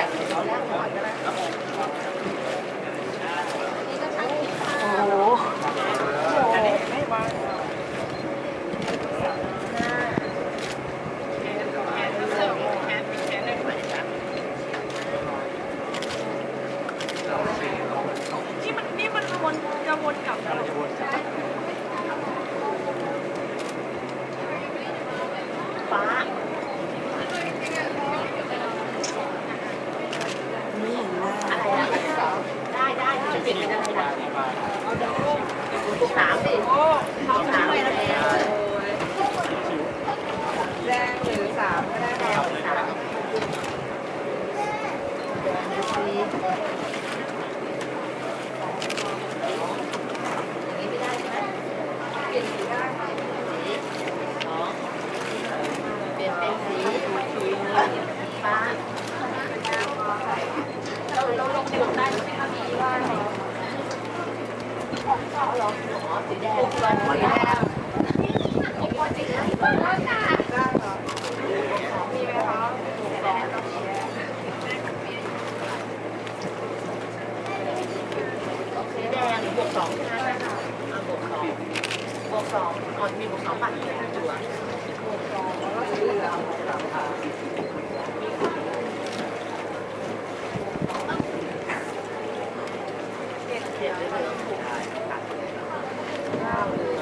Để cho nó. สามสิสามแล้วแดงหรือสามก็ได้แถวสามอย่างนี้ไม่ได้ใช่ไหมเปลี่ยน บวกสองอ๋อมีบวกสองบาทที่จั่วบวกสองแล้วก็เหลือ Gracias.